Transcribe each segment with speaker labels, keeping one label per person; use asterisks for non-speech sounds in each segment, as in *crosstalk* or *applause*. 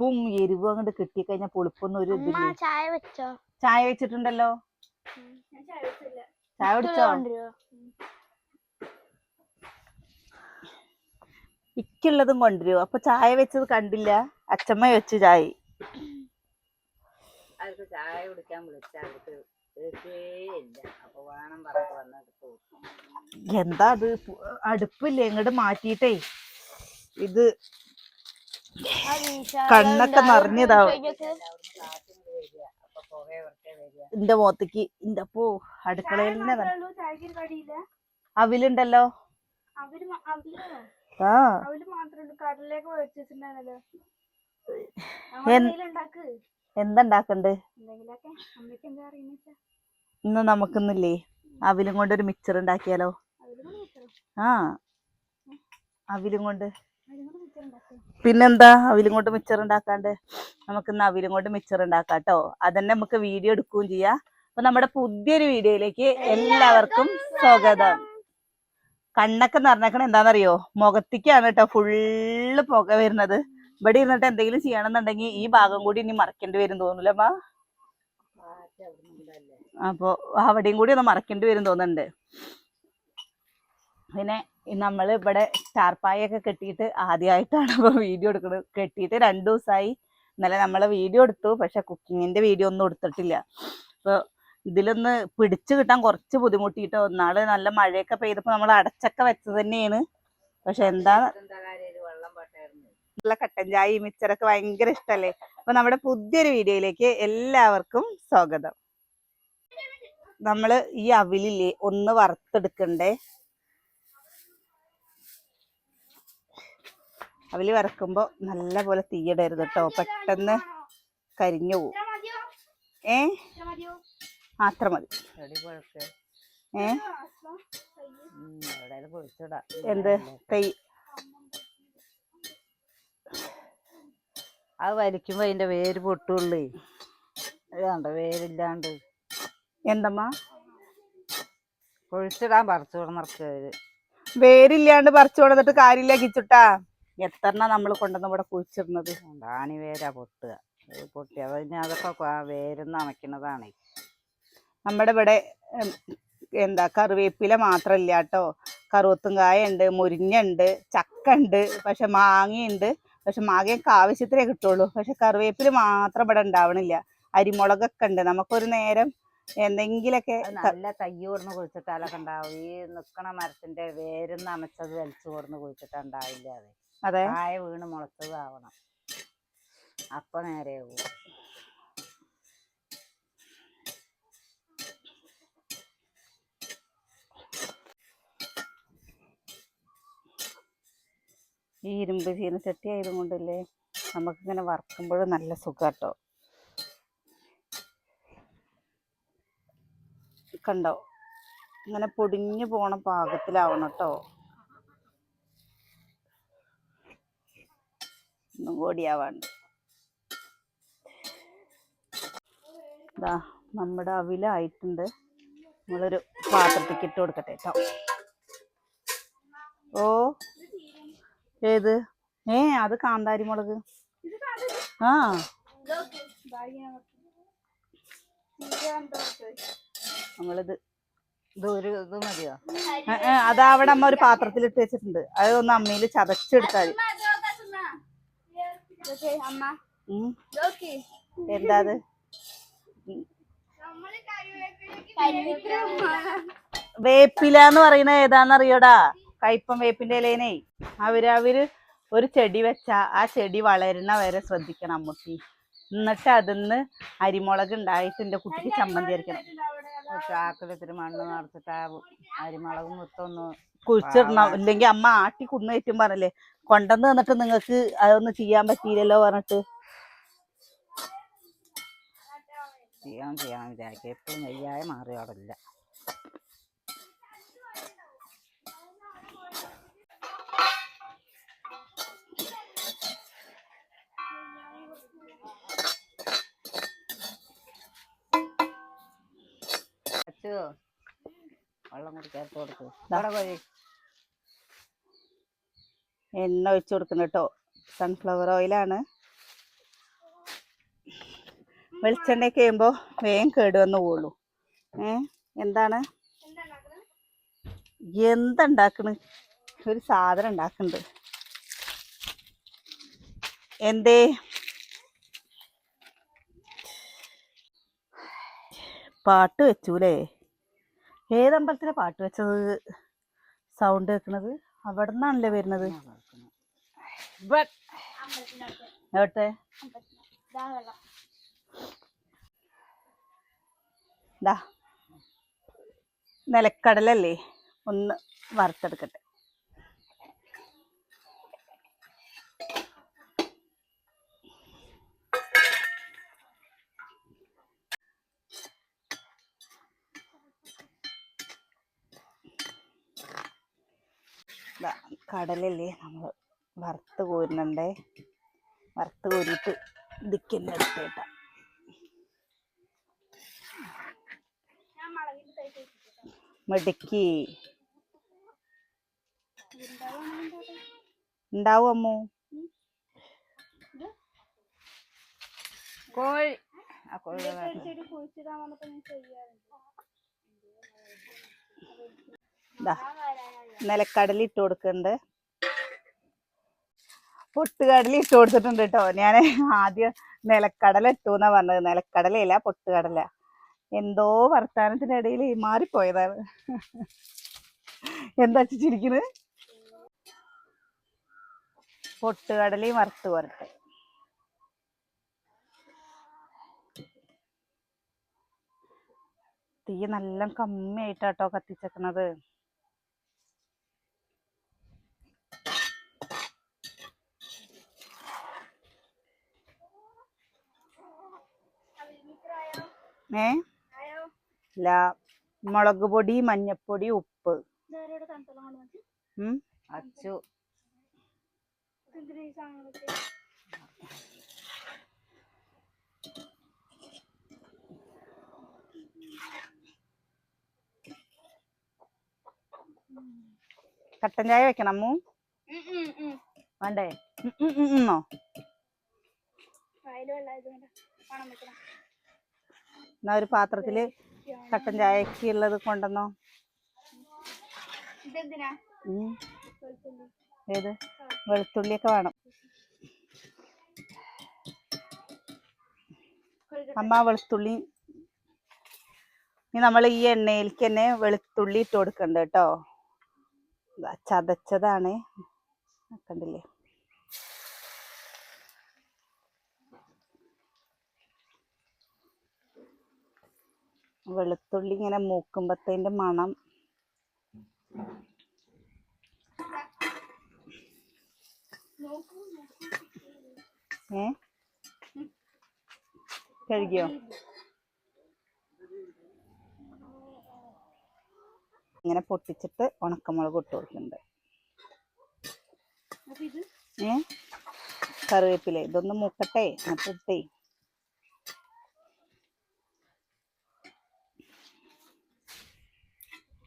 Speaker 1: ഉപ്പും എരിവും അങ്ങോട്ട് കിട്ടിക്കഴിഞ്ഞാൽ പുളിപ്പൊന്നും ഒരു ഇതില്ല?
Speaker 2: ചായ വെച്ചോ?
Speaker 1: ചായ വെച്ചിട്ടുണ്ടല്ലോ? ചായ കുടിച്ചോ? ഇക്കുള്ളതും കൊണ്ടുവരുമോ അപ്പൊ ചായ വെച്ചത് കണ്ടില്ല. അച്ഛമ്മ വെച്ചു ചായ.
Speaker 3: അവർക്ക് കുടിക്കാൻ വിളിച്ച അവർക്ക്
Speaker 1: എന്താ അത്? അടുപ്പില്ലേ? ഇങ്ങോട്ട് മാറ്റിയിട്ടേ. ഇത് കണ്ണൊക്കെ നിറഞ്ഞതാവും. എന്റെ മുഖത്തേക്ക് എന്റെ അപ്പോ
Speaker 2: കടിയില്ല
Speaker 1: അവിലുണ്ടല്ലോ? ആ.
Speaker 2: അവർ മാത്രമല്ല കടലിലേക്ക് മേടിച്ചിട്ടുണ്ടായിരുന്നല്ലോ
Speaker 1: എൻ-
Speaker 2: ഉണ്ടാക്ക്.
Speaker 1: എന്താ ഉണ്ടാക്കണ്ട്
Speaker 2: എന്തെങ്കിലൊക്കെ അമ്മയ്ക്ക് എന്താ അറിയുന്ന വെച്ചാ.
Speaker 1: ഇന്ന് നമുക്കിന്നില്ലേ അവിലും കൊണ്ട് ഒരു മിക്സർ ഉണ്ടാക്കിയാലോ? ആ. അവിലും കൊണ്ട് പിന്നെന്താ? അവിലും കൊണ്ട് മിച്ചർ ഉണ്ടാക്കാണ്ട് നമുക്ക് ഇന്ന് അവിലും കൊണ്ട് മിച്ചർ ഉണ്ടാക്കാം കേട്ടോ അതന്നെ നമുക്ക് വീഡിയോ എടുക്കുകയും ചെയ്യാം. അപ്പൊ നമ്മുടെ പുതിയൊരു വീഡിയോയിലേക്ക് എല്ലാവർക്കും സ്വാഗതം. കണ്ണൊക്കെ നിറഞ്ഞേക്കണ എന്താണെന്നറിയോ മുഖത്തേക്കാണ് കേട്ടോ ഫുള്ള് പുക വരുന്നത്. ഇവിടെ ഇരുന്നിട്ട് എന്തെങ്കിലും ചെയ്യണമെന്നുണ്ടെങ്കിൽ ഈ ഭാഗം കൂടി ഇനി മറക്കേണ്ടി വരും തോന്നൂലമ്മ അപ്പൊ അവിടെയും കൂടി ഒന്ന് മറക്കേണ്ടി വരും തോന്നുന്നുണ്ട്. പിന്നെ നമ്മൾ ഇവിടെ സ്റ്റാർപ്പായൊക്കെ കെട്ടിയിട്ട് ആദ്യമായിട്ടാണ് ഇപ്പോൾ വീഡിയോ എടുക്കുന്നത് കെട്ടിയിട്ട് രണ്ട് ദിവസമായി ഇന്നലെ നമ്മൾ വീഡിയോ എടുത്തു. പക്ഷെ കുക്കിങ്ങിന്റെ വീഡിയോ ഒന്നും എടുത്തിട്ടില്ല. അപ്പോൾ ഇതിലൊന്ന് പിടിച്ചു കിട്ടാൻ കുറച്ച് ബുദ്ധിമുട്ടിയിട്ട് ഒന്നാൾ നല്ല മഴയൊക്കെ പെയ്തപ്പോൾ നമ്മൾ അടച്ചൊക്കെ വെച്ചത് തന്നെയാണ്. പക്ഷെ എന്താ നല്ല കട്ടൻ ചായ മിച്ചറൊക്കെ ഭയങ്കര ഇഷ്ടമല്ലേ അപ്പൊ നമ്മുടെ പുതിയൊരു വീഡിയോയിലേക്ക് എല്ലാവർക്കും സ്വാഗതം. നമ്മൾ ഈ അവിലില്ലേ ഒന്ന് വറുത്തെടുക്കണ്ടേ? അവിൽ വറക്കുമ്പോ നല്ല പോലെ തീയിടരുത് കേട്ടോ പെട്ടെന്ന് കരിഞ്ഞു പോവും. ഏ? അത്ര മതി. ഏ? എന്ത്? തൈ
Speaker 3: അത് വലിക്കുമ്പോ അതിന്റെ വേര് പൊട്ടുള്ളേ. അതാണ്ട് വേരില്ലാണ്ട്.
Speaker 1: എന്തമ്മാ?
Speaker 3: പൊഴിച്ചിടാൻ പറിച്ചു കൊടുന്നർക്ക്
Speaker 1: വേരില്ലാണ്ട് പറിച്ചു കൊടുത്തിട്ട് കാര്യമില്ല കിച്ചുട്ടാ. എത്രണ്ണ നമ്മൾ കൊണ്ടുവന്ന് ഇവിടെ കുഴിച്ചിടുന്നത്?
Speaker 3: ആണി വേരാ പൊട്ടുക. പൊട്ടി. അത് പിന്നെ അതൊക്കെ വേരുന്ന് അണയ്ക്കുന്നതാണ്.
Speaker 1: നമ്മുടെ ഇവിടെ എന്താ കറിവേപ്പില മാത്രമല്ല കേട്ടോ. കറുവത്തും കായ ഉണ്ട് മുരിഞ്ഞുണ്ട് ചക്ക ഉണ്ട് പക്ഷെ മാങ്ങയുണ്ട്. പക്ഷെ മാങ്ങയൊക്കെ ആവശ്യത്തിനേ കിട്ടുള്ളൂ. പക്ഷെ കറിവേപ്പില മാത്രം ഇവിടെ ഉണ്ടാവണില്ല. അരിമുളകൊക്കെ ഉണ്ട്. നമുക്കൊരു നേരം എന്തെങ്കിലൊക്കെ
Speaker 3: നല്ല തയ്യൂർന്ന് കുഴിച്ചിട്ടാലൊക്കെ ഉണ്ടാവും. ഈ നിക്കണ മരത്തിന്റെ വേരുന്ന് അമച്ചത് വലിച്ചു കൊടുന്ന് കുഴിച്ചിട്ടാ ഉണ്ടാവില്ല അത്.
Speaker 1: അതെ.
Speaker 3: വീണ് മുളച്ചതാവണം അപ്പൊ നേരെയാവും
Speaker 1: ഈ ഇരുമ്പ് ചീനച്ചട്ടി ആയതുകൊണ്ടല്ലേ നമുക്കിങ്ങനെ വറക്കുമ്പോഴും നല്ല സുഖാട്ടോ. കണ്ടോ? ഇങ്ങനെ പൊടിഞ്ഞു പോണ പാകത്തിലാവണം കേട്ടോ ഒന്നും ഓടിയാവാണ്ട് ഇതാ നമ്മുടെ അവിലായിട്ടുണ്ട്. നമ്മളൊരു പാത്രത്തേക്ക് ഇട്ട് കൊടുക്കട്ടെ കേട്ടോ ഓ ഏത്? ഏ അത് കാന്താരി മുളക്. ആ. നമ്മളിത്
Speaker 3: ഇത് ഒരു ഇത് മതിയോ?
Speaker 1: ഏ, ഏ, അതാ അവിടെ അമ്മ ഒരു പാത്രത്തിൽ ഇട്ട് വെച്ചിട്ടുണ്ട്. അത് ഒന്ന് അമ്മയിൽ ചതച്ചെടുത്താൽ എന്താ അത് വേപ്പില എന്ന് പറയുന്നത് ഏതാന്നറിയോടാ? കയ്പം വേപ്പിന്റെ ഇലേനെ അവർ അവർ ഒരു ചെടി വെച്ചാ ആ ചെടി വളരുന്ന വരെ ശ്രദ്ധിക്കണം അമ്മൂട്ടി. എന്നിട്ട് അതിന്ന് അരിമുളക് ഉണ്ടായിട്ട് എന്റെ കുട്ടിക്ക് ചമ്മന്തി അരക്കണം.
Speaker 3: ഇത്തിരി മണ്ണ് നിറച്ചിട്ട് ആ മൊത്തം മുത്തൊന്ന്
Speaker 1: കുഴിച്ചിടണം. ഇല്ലെങ്കിൽ അമ്മ ആട്ടി കുന്നു കയറ്റും പറഞ്ഞല്ലേ? കൊണ്ടുവന്ന് തന്നിട്ട് നിങ്ങൾക്ക് അതൊന്നും ചെയ്യാൻ പറ്റിയില്ലല്ലോ പറഞ്ഞിട്ട്.
Speaker 3: ചെയ്യാൻ ചെയ്യാൻ വിചാരിക്കും. എപ്പോഴും നെയ്യായ മാറി പാടില്ല വെള്ളം കൂടി കൊടുക്ക്. ഇവിടെ പോയി.
Speaker 1: എണ്ണ ഒഴിച്ചു കൊടുക്കണം കേട്ടോ. സൺഫ്ലവർ ഓയിലാണ് വെളിച്ചെണ്ണയൊക്കെ ചെയ്യുമ്പോൾ വേഗം കേടുവന്ന് പോവുള്ളൂ. ഏ? എന്താണ്? എന്തുണ്ടാക്കണ്? ഒരു സാധനം ഉണ്ടാക്കുന്നുണ്ട് എന്തേ? പാട്ട് വെച്ചൂലേ? ഏതമ്പലത്തിലെ പാട്ട് വെച്ചത്? സൗണ്ട് വെക്കണത് അവിടെ നിന്നാണല്ലേ വരുന്നത് എവിടെ? ദാ. നിലക്കടലല്ലേ? ഒന്ന് വറുത്തെടുക്കട്ടെ ദാ കടലല്ലേ നമ്മൾ വറുത്ത് കോരുന്നുണ്ടേ? വറുത്ത് കോരിയിട്ട്
Speaker 2: ദിക്കിന്റെ അടുത്തേട്ട
Speaker 1: മിടുക്കി.
Speaker 2: ഉണ്ടാവും
Speaker 1: ഉണ്ടാവും അമ്മു?
Speaker 3: കോഴി. ആ കോഴി
Speaker 1: ദാ നിലക്കടല ഇട്ട് കൊടുക്കുന്നുണ്ട്. പൊട്ടുകടല ഇട്ട് കൊടുത്തിട്ടുണ്ട് കേട്ടോ. ഞാൻ ആദ്യം നിലക്കടല ഇട്ടു എന്നാ പറഞ്ഞത്. നിലക്കടലയില്ല പൊട്ടുകടല. എന്തോ വർത്താനത്തിനിടയിൽ മാറിപ്പോയതാണ്. എന്താ ചിരിക്കുന്നത് പൊട്ടുകടലയും വറുത്ത് പോരട്ടെ തീ നല്ല കമ്മിയായിട്ടാട്ടോ കത്തിച്ചേക്കണത്. ഏ? ഇല്ല. മുളക് പൊടി മഞ്ഞപ്പൊടി ഉപ്പ്.
Speaker 2: കട്ടൻ ചായ വെക്കണം കൊണ്ട് വേണ്ടേ
Speaker 1: ഉം.
Speaker 3: അച്ചു.
Speaker 2: ഉം ഉം ഉം
Speaker 1: കട്ടൻ ചായ വെക്കണം അമ്മു? വേണ്ടേ? ഉം ഉം ഉം ഉം ന്നോ?
Speaker 2: വയൽ വെള്ളമായത് കൊണ്ട് പണം വെക്കണം
Speaker 1: എന്നാ ഒരു പാത്രത്തിൽ കട്ടൻ ചായക്ക് ഉള്ളത് കൊണ്ടുവന്നോ? ഏത്? വെളുത്തുള്ളിയൊക്കെ വേണം. അമ്മ വെളുത്തുള്ളി ഇനി നമ്മൾ ഈ എണ്ണയിലേക്ക് തന്നെ വെളുത്തുള്ളി ഇട്ട് കൊടുക്കണ്ട കേട്ടോ. ചതച്ചതാണ്. കണ്ടില്ലേ? വെളുത്തുള്ളി ഇങ്ങനെ മൂക്കുമ്പത്തേന്റെ മണം. ഏ? കഴുകിയോ? ഇങ്ങനെ പൊട്ടിച്ചിട്ട് ഉണക്കമുളക് ഇട്ട് കൊടുക്കുന്നുണ്ട്. ഏ? കറിവേപ്പില. ഇതൊന്ന് മുക്കട്ടെ? എന്നിട്ട് ഇട്ടേ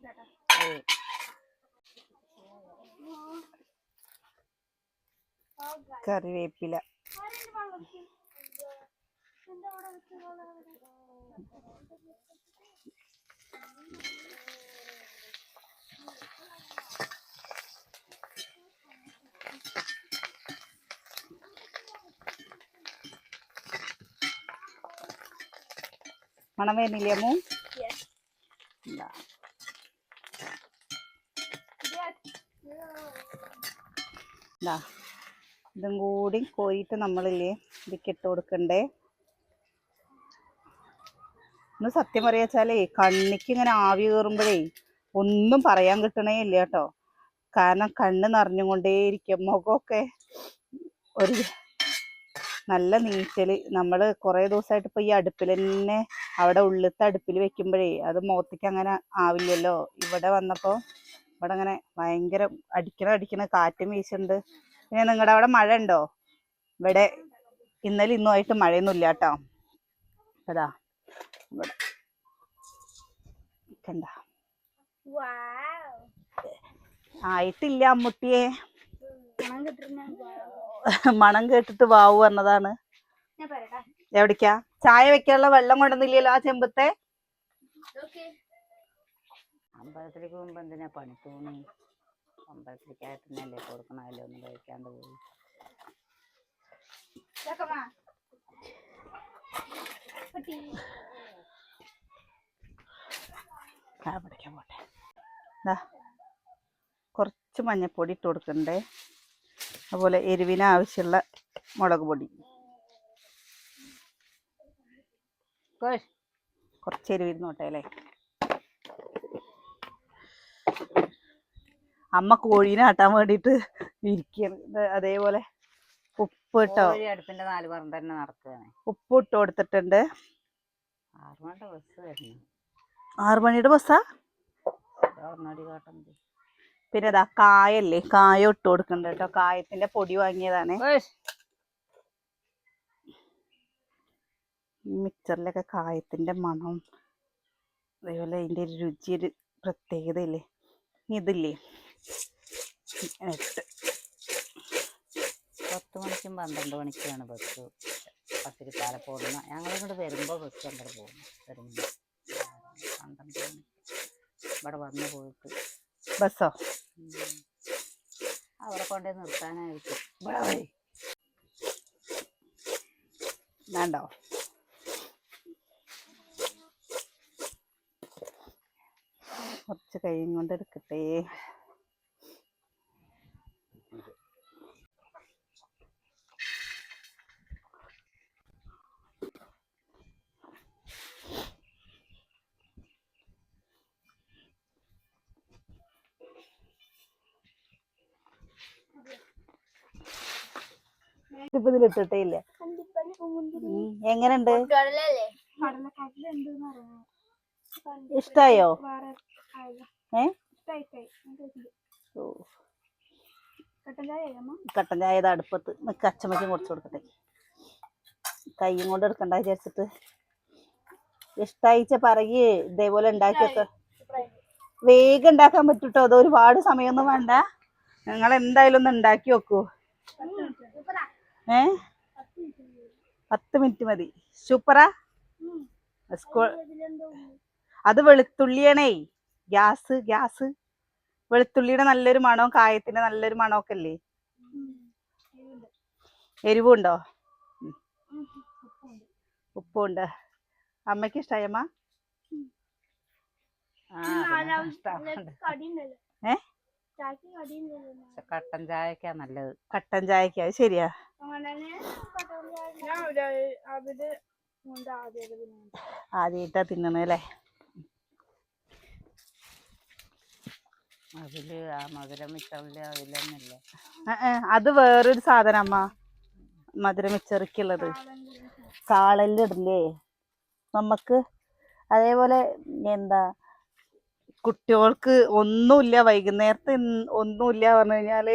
Speaker 2: ഇതാട്ടോ.
Speaker 1: ഏ,
Speaker 2: ആ, ഗാ-
Speaker 1: കറിവേപ്പില
Speaker 2: ആരെന്റെ വെള്ളം വെച്ച്? എന്താ അവിടെ വെച്ച് വെള്ളം അവിടെ?
Speaker 1: മണം വരുന്നില്ലേ അമ്മു
Speaker 2: Yes.
Speaker 1: ഇതാ. കൂടി കോരിയിട്ട് നമ്മളില്ലേ ഇതിക്ക് ഇട്ട് കൊടുക്കണ്ടേ? ഒന്ന് സത്യം പറയാച്ചാലേ കണ്ണിക്ക് ഇങ്ങനെ ആവി കയറുമ്പോഴേ ഒന്നും പറയാൻ കിട്ടണേ ഇല്ല കേട്ടോ. കാരണം കണ്ണ് നിറഞ്ഞുകൊണ്ടേയിരിക്കും. മുഖമൊക്കെ ഒരു നല്ല നീറ്റൽ. നമ്മൾ കുറേ ദിവസമായിട്ട് ഇപ്പൊ ഈ അടുപ്പിൽ തന്നെ അവിടെ ഉള്ളിലത്തെ അടുപ്പിൽ വെക്കുമ്പോഴേ അത് മുഖത്തേക്ക് അങ്ങനെ ആവില്ലല്ലോ. ഇവിടെ വന്നപ്പോ ഇവിടെ അങ്ങനെ ഭയങ്കര അടിക്കണ അടിക്കണ കാറ്റും വീശുന്നുണ്ട്. പിന്നെ നിങ്ങളുടെ അവിടെ മഴ ഉണ്ടോ ഇവിടെ ഇന്നലെ ഇന്നുമായിട്ട് മഴയൊന്നും ഇല്ല കേട്ടോ അതാ ഇവിടെ കണ്ട ആയിട്ടില്ല അമ്മുട്ടിയെ. *laughs*
Speaker 2: മണം
Speaker 1: കേട്ടിട്ട് വാവു പറഞ്ഞതാണ് എവിടേക്കാ? ചായ വെക്കാനുള്ള വെള്ളം കൊണ്ടുവന്നില്ലല്ലോ ആ ചെമ്പത്തെ?
Speaker 3: അമ്പലത്തിലേക്ക് പോകുമ്പോ എന്തിനാ പണി തോന്നി അമ്പലത്തിലേക്കായിട്ടല്ലേ കൊടുക്കണമല്ലോ ഒന്നും കഴിക്കാണ്ട് പോയി
Speaker 2: പട്ടി
Speaker 1: ആ പിടിക്കാൻ പോട്ടെ. ദാ കുറച്ച് മഞ്ഞപ്പൊടി ഇട്ട് കൊടുക്കണ്ടേ? അതുപോലെ എരിവിന് ആവശ്യമുള്ള മുളക് പൊടി. കുറച്ച് എരിവിരുന്നോട്ടെ അല്ലേ? അമ്മ കോഴീനെ ആട്ടാൻ വേണ്ടിയിട്ട് ഇരിക്കുന്നത് അതേപോലെ ഉപ്പ് ഇട്ടോ?
Speaker 3: അടുപ്പിന്റെ നാല് പുറം തന്നെ നടക്കുകയാണ്.
Speaker 1: ഉപ്പ് ഇട്ട് കൊടുത്തിട്ടുണ്ട്
Speaker 3: ആറുമണിയുടെ ബസ് വരുന്നു.
Speaker 1: ബസ്സാ പിന്നെ ഇതാ കായല്ലേ? കായ ഇട്ട് കൊടുക്കണ്ട കേട്ടോ. കായത്തിന്റെ പൊടി വാങ്ങിയതാണ്. മിക്സറിലൊക്കെ കായത്തിന്റെ മണം അതേപോലെ അതിന്റെ ഒരു രുചി ഒരു പ്രത്യേകതയില്ലേ? ഇതില്ലേ? ഇട്ട്.
Speaker 3: പത്ത് മണിക്കും പന്ത്രണ്ട് മണിക്കുമാണ് ബസ്. പത്തിരിപ്പാല പോകുന്ന ഞങ്ങളിങ്ങോട്ട് വരുമ്പോൾ ബസ് അങ്ങോട്ട് പോകുന്നു വരുമ്പോൾ പന്ത്രണ്ട് മണി. ഇവിടെ വന്ന് പോയിട്ട്.
Speaker 1: ബസ്സോ.
Speaker 3: അവിടെ കൊണ്ടേ നിർത്താനായിരിക്കും. ഇവിടെ വഴി
Speaker 1: വേണ്ടോ കുറച്ച് കൈയും എടുക്കട്ടെ ഇതിപ്പോ ഇതിലിട്ടിട്ടേ ഇല്ല
Speaker 2: എങ്ങനെയുണ്ട്?
Speaker 1: ഇഷ്ടായോ? ഏ?
Speaker 2: കട്ടൻ ചായ
Speaker 1: അടുപ്പത്ത്. നിക്ക് അച്ചമ്മയ്ക്കും കുറച്ച് കൊടുക്കട്ടെ. കൈയും കൊണ്ട് എടുക്കണ്ട വിചാരിച്ചിട്ട്. ഇഷ്ടായിച്ച പറയ്. ഇതേപോലെ ഉണ്ടാക്കിയൊക്കെ. വേഗം ഉണ്ടാക്കാൻ പറ്റൂട്ടോ. അത് ഒരുപാട് സമയമൊന്നും വേണ്ട. നിങ്ങൾ എന്തായാലും ഒന്ന് ഉണ്ടാക്കി വെക്കൂ. ഏ? പത്ത് മിനിറ്റ് മതി. സൂപ്പറാ? സ്കൂൾ അത് വെളുത്തുള്ളിയാണേ. Gas gas. വെളുത്തുള്ളിയുടെ നല്ലൊരു മണവും കായത്തിന്റെ നല്ലൊരു മണമൊക്കെ അല്ലേ എരിവുണ്ടോ? ഉപ്പുണ്ട്. അമ്മയ്ക്ക്
Speaker 3: ആ ഇഷ്ടാവുന്നുണ്ട്.
Speaker 2: കടിയുണ്ടല്ലോ
Speaker 1: ഏ?
Speaker 3: കട്ടൻ ചായക്കാ നല്ലത്.
Speaker 1: കട്ടൻ ചായക്ക അത് ശരിയാ. ആദ്യമായിട്ടാ തിന്നണേ. അല്ലേ?
Speaker 3: അതിൽ ആ മധുരം മിച്ചറിൽ അതിലൊന്നുമില്ല
Speaker 1: അത് വേറൊരു സാധനം അമ്മ. മധുരം മിച്ചറിക്കുള്ളത്. കാളല്ലേ നമുക്ക് അതേപോലെ എന്താ കുട്ടികൾക്ക് ഒന്നുമില്ല വൈകുന്നേരത്തെ ഒന്നുമില്ല പറഞ്ഞു കഴിഞ്ഞാൽ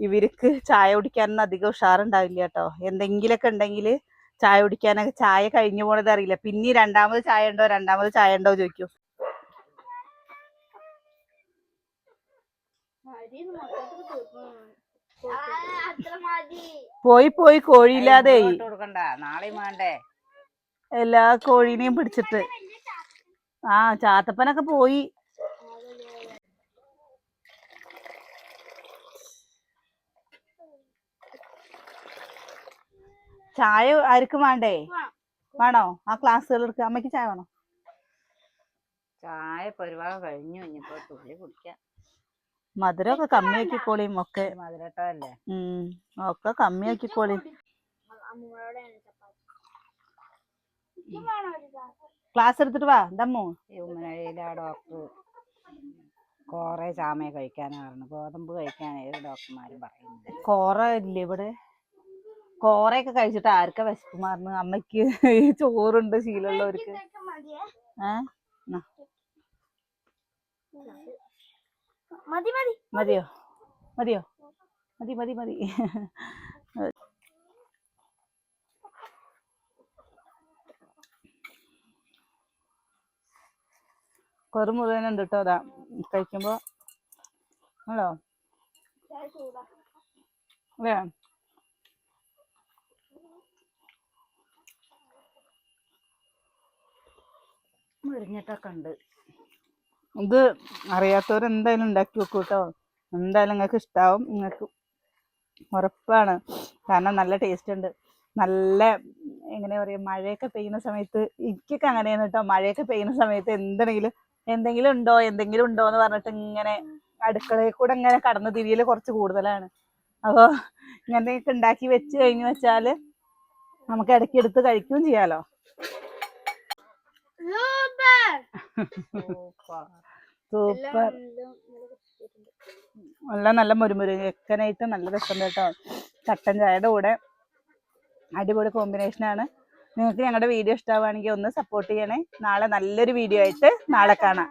Speaker 1: ഇവർക്ക് ചായ കുടിക്കാനൊന്നും അധികം ഉഷാറുണ്ടാവില്ല കേട്ടോ. എന്തെങ്കിലുമൊക്കെ ഉണ്ടെങ്കിൽ ചായ കുടിക്കാനൊക്കെ ചായ കഴിഞ്ഞു പോണത് അറിയില്ല. പിന്നെ രണ്ടാമത് ചായ ഉണ്ടോ രണ്ടാമത് ചായ ഉണ്ടോ ചോദിക്കും. പോയി പോയി കോഴിയില്ലാതെ. എല്ലാ കോഴീനെയും പിടിച്ചിട്ട്. ആ ചാത്തപ്പനൊക്കെ പോയി. ചായ ആർക്കും വേണ്ടേ? വേണോ? ആ ക്ലാസ്സുകൾ എടുക്കുക അമ്മയ്ക്ക് ചായ വേണോ?
Speaker 3: ചായ പരിപാടി കഴിഞ്ഞു. ഇനിയിപ്പോ തുള്ളി കുടിക്കാം.
Speaker 1: മധുരമൊക്കെ കമ്മിയാക്കിക്കോളിയും ഒക്കെ
Speaker 3: മധുരട്ടല്ലേ
Speaker 1: ഉം. ഒക്കെ കമ്മിയാക്കിക്കോളിയും ക്ലാസ് എടുത്തിട്ട് വാ. ദമ്മു
Speaker 3: ഉമ്മനഴിയിലെ ഡോക്ടർ. കുറെ ചാമയെ കഴിക്കാനാ പറഞ്ഞു ഗോതമ്പ് കഴിക്കാനായിരുന്നു ഡോക്ടർമാര് പറയുന്നത്.
Speaker 1: കോറ ഇല്ല ഇവിടെ? കോറയൊക്കെ കഴിച്ചിട്ട് ആർക്ക വിശപ്പ് മാറുന്നു? അമ്മയ്ക്ക് ചോറുണ്ട് ശീലമുള്ളവർക്ക്.
Speaker 2: മതിയേ?
Speaker 1: മതിയോ? മതി മതി മതി. കൊറു മുഴുവനുണ്ട് കേട്ടോ അതാ കഴിക്കുമ്പോ. ഹലോ
Speaker 2: വേണം
Speaker 1: അല്ലേ
Speaker 3: മുരിഞ്ഞിട്ടൊക്കെ ഉണ്ട്.
Speaker 1: ഇത് അറിയാത്തവർ എന്തായാലും ഉണ്ടാക്കി വെക്കൂ കേട്ടോ എന്തായാലും നിങ്ങൾക്ക് ഇഷ്ടാവും. നിങ്ങൾക്ക് ഉറപ്പാണ്. കാരണം നല്ല ടേസ്റ്റ് ഉണ്ട്. നല്ല എങ്ങനെ പറയുക മഴയൊക്കെ പെയ്യുന്ന സമയത്ത് എനിക്കൊക്കെ അങ്ങനെയാണ് കേട്ടോ മഴയൊക്കെ പെയ്യുന്ന സമയത്ത് എന്തെങ്കിലും എന്തെങ്കിലും ഉണ്ടോ എന്തെങ്കിലും ഉണ്ടോ എന്ന് പറഞ്ഞിട്ട് ഇങ്ങനെ അടുക്കളയിൽ കൂടെ ഇങ്ങനെ കടന്നു തിരിയൽ കുറച്ച് കൂടുതലാണ്. അപ്പോൾ ഇങ്ങനെയൊക്കെ ഉണ്ടാക്കി വെച്ച് കഴിഞ്ഞു വെച്ചാൽ നമുക്ക് ഇടയ്ക്ക് എടുത്ത് കഴിക്കുകയും ചെയ്യാലോ. സൂപ്പർ. നല്ല നല്ല മുരുമുരുക്കനായിട്ട് നല്ല രസമുണ്ട് കേട്ടോ. ചട്ടൻ ചായയുടെ കൂടെ. അടിപൊളി കോമ്പിനേഷൻ ആണ്. നിങ്ങൾക്ക് ഞങ്ങളുടെ വീഡിയോ ഇഷ്ടമാവുകയാണെങ്കിൽ ഒന്ന് സപ്പോർട്ട് ചെയ്യണേ. നാളെ നല്ലൊരു വീഡിയോ ആയിട്ട് നാളെ കാണാം.